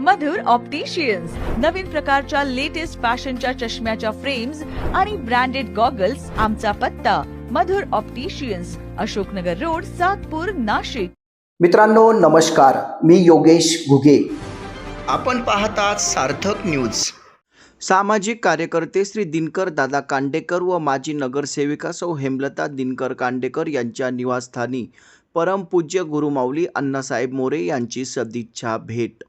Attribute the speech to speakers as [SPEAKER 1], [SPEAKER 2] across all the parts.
[SPEAKER 1] मधुर opticians नवीन प्रकारच्या latest फॅशनच्या चष्म्याच्या फ्रेम्स आणि ब्रँडेड गॉगल्स आमचा पत्ता. Madhur opticians Ashoknagar road Satpur Nashik.
[SPEAKER 2] मित्रांनो नमस्कार. मी योगेश घुगे.
[SPEAKER 3] आपण पाहतात सार्थक न्यूज
[SPEAKER 4] सामाजिक कार्यकर्ते श्री दिनकर दादा कांडेकर व माजी नगरसेविका सौ हेमलता दिनकर कांडेकर यांच्या निवासस्थानी परमपूज्य गुरुमाऊली अण्णासाहेब मोरे यांची सदिच्छा भेट.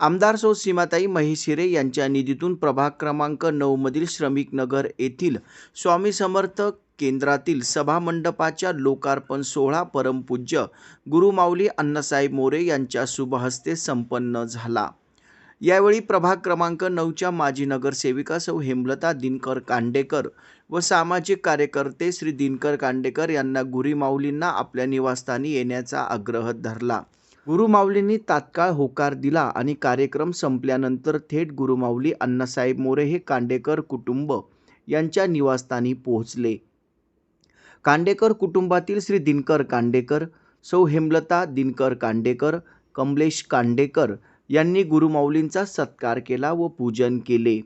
[SPEAKER 4] आमदार सौ सीमाताई महिशिरे यांच्या निधीतून प्रभाग क्रमांक नऊमधील श्रमिक नगर येथील स्वामी समर्थ केंद्रातील सभामंडपाच्या लोकार्पण सोहळा परमपूज्य गुरुमाऊली अण्णासाहेब मोरे यांच्या शुभहस्ते संपन्न झाला. यावेळी प्रभाग क्रमांक नऊच्या माजी नगरसेविका सौ हेमलता दिनकर कांडेकर व सामाजिक कार्यकर्ते श्री दिनकर कांडेकर यांना गुरुमाऊलींना आपल्या निवासस्थानी येण्याचा आग्रह धरला. गुरुमाऊलींनी तात्काळ होकार दिला आणि कार्यक्रम संपल्यानंतर थेट गुरुमाऊली अण्णासाहेब मोरे हे कांडेकर कुटुंब यांच्या निवासस्थानी पोहोचले. कांडेकर कुटुंबातील श्री दिनकर कांडेकर सौ हेमलता दिनकर कांडेकर कमलेश कांडेकर यांनी गुरुमाऊलींचा सत्कार केला व पूजन केले.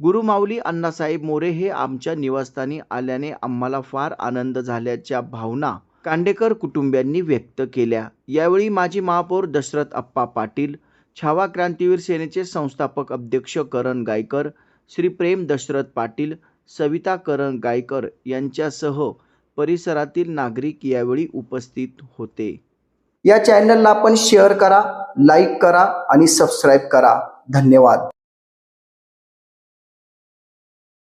[SPEAKER 4] गुरुमाऊली अण्णासाहेब मोरे हे आमच्या निवासस्थानी आल्याने आम्हाला फार आनंद झाल्याच्या भावना कांडेकर कुटुंबियांनी व्यक्त केल्या. यावेळी माजी महापौर दशरथ अप्पा पाटील छावा क्रांतीवीर सेनेचे संस्थापक अध्यक्ष करण गायकर श्री प्रेम दशरथ पाटील सविता करण गायकर यांच्यासह परिसरातील नागरिक यावेळी उपस्थित होते.
[SPEAKER 2] या चॅनलला आपण शेअर करा लाईक करा आणि सबस्क्राईब करा. धन्यवाद.